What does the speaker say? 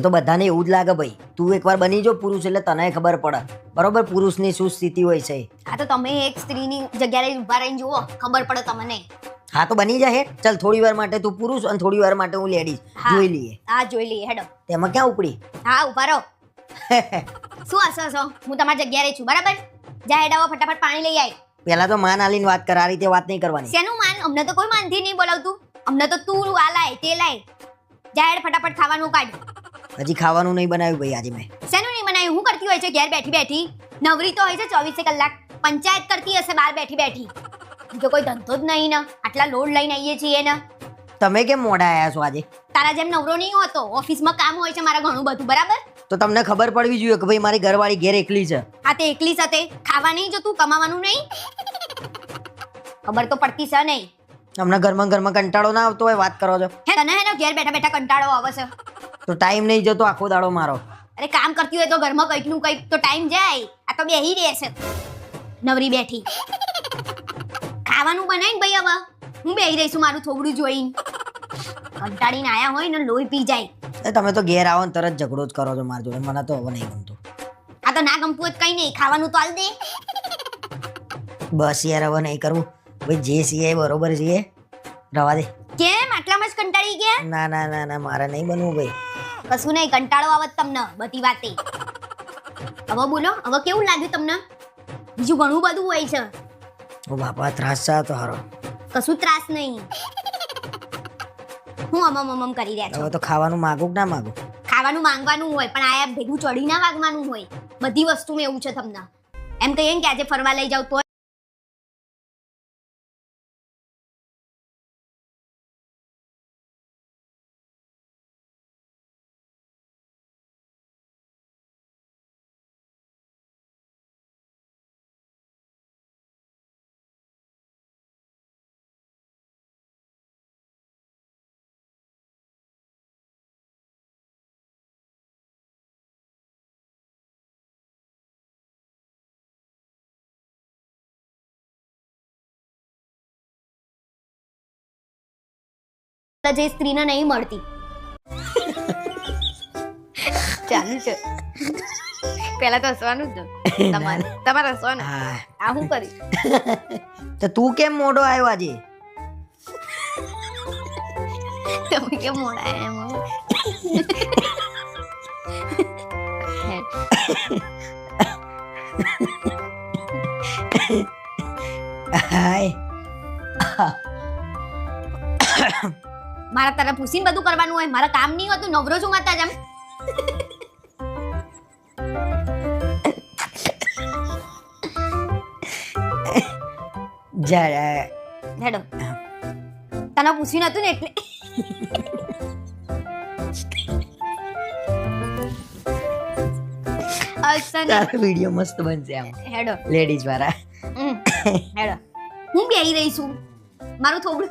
એ તો બધાને એવું જ લાગે ભાઈ તું એકવાર બની જો પુરુષ એટલે તને ખબર પડે. બરોબર? પુરુષની શું સ્થિતિ હોય છે? હા તો તમે એક સ્ત્રીની જગ્યાએ ઊભા રહીને જુઓ ખબર પડે તમને. હા તો બની જાય ચલ થોડી વાર માટે તું પુરુષ અને થોડી વાર માટે હું લેડીઝ હા. જોઈ લઈએ. હા જોઈ લઈએ હેડો. તેમાં ક્યાં ઉપડી? હા ઊભા રહો. શું હસો હસો હું તમારી જગ્યાએ છું બરાબર? જા હેડાવો ફટાફટ પાણી લઈ આય. પેલા તો માન આલીને વાત કર આ રીતે વાત નહીં કરવાની. શેનું માન? અમને તો કોઈ માનથી નહીં બોલાવતું. અમને તો તું આ લાય તે લાય. જા હેડ ફટાફટ ખાવાનું કાઢ. હજી ખાવાનું નહીં બનાવ્યું ભાઈ આજે મેં. શેનું નહીં બનાવ્યું? હું કરતી હોય છે ઘેર બેઠી બેઠી. નવરી તો હોય છે ચોવીસે કલાક. પંચાયત કરતી હશે બહાર બેઠી બેઠી. બીજો કોઈ ધંધો જ નહીં ને. આટલા લોડ લઈને આવીએ છીએ ને. તમે કેમ મોડા આવ્યા છો આજે? તારા જેમ નવરો નહીં હોતો. ઓફિસમાં કામ હોય છે મારા ઘણું બધું બરાબર? તો તમને ખબર પડવી જોઈએ કે ભાઈ મારી ઘરવાળી ઘેર એકલી છે. આ તે એકલી સાથે ખાવા નહીં જોતું કમાવાનું નહીં? ખબર તો પડતી છે નહીં. તમને ઘરમાં ઘરમાં કંટાળો ના આવતો હોય વાત કરો છો. હે તને હે ઘેર બેઠા બેઠા કંટાળો આવે છે. તો ટાઈમ નહીં જતો આખો દાડો મારો. અરે કામ કરતી હોય તો ઘરમાં કંઈકનું કંઈક તો ટાઈમ જાય. આ તો બેહી રહે છે. નવરી બેઠી. ખાવાનું બનાવીને ભાઈ હવે. હું બેહી રહીશું મારું થોબડું જોઈને. કંટાળીને આયા હોય ને લોહી પી જાય. એ તમે તો ઘેર આવો ને તરત ઝઘડો જ કરો છો મારી જોડે. મને તો હવે નહીં ગમતું. આ તો ના ગમતું હોય તો કઈ નહીં. ખાવાનું તો હાલ દે. બસ યાર હવે નહીં કરવું. ભાઈ જે છીએ બરોબર છે રવા દે. કેમ? આટલામાં જ કંટાળી ગયા? ના ના ના ના મારે નહીં બનવું ભાઈ. કશું નહીં કંટાળો આવત તમને બધી વાતે. હવે બોલો હવે કેવું લાગ્યું તમને? બીજું ઘણું બધું હોય છે. ઓ બાપા ત્રાસ છે તો હારો. કશું ત્રાસ નહીં. હું અમમ અમમ કરી રહ્યા છું. હવે તો ખાવાનું માગું કે ના માગું? ખાવાનું માંગવાનું હોય પણ આયા ભેગું ચડી ના વાગવાનું હોય. બધી વસ્તુમાં એવું છે તમને. એમ કહીએ ને કે આજે ફરવા લઈ જાવ તો જે સ્ત્રીને નહીં મળતી. ચાલુ છે પેલા તો હસવાનું જ ને. તમારે તમારે હસવાનું. આ હું કરી તો તું કેમ મોડો આવ્યો આજે? તમે કેમ મોડા એમ હાય. મારા તારા પૂછીને બધું કરવાનું હોય. મારા કામ નહીં હોતું નવરો છું માતા જેમ. હેડો. તને પૂછ્યું નતું ને એટલે. તારો વીડિયો મસ્ત બનશે આમ. હેડો. લેડીઝ વાળા. હેડો. હું બેહી રહી છું. મારું થોડું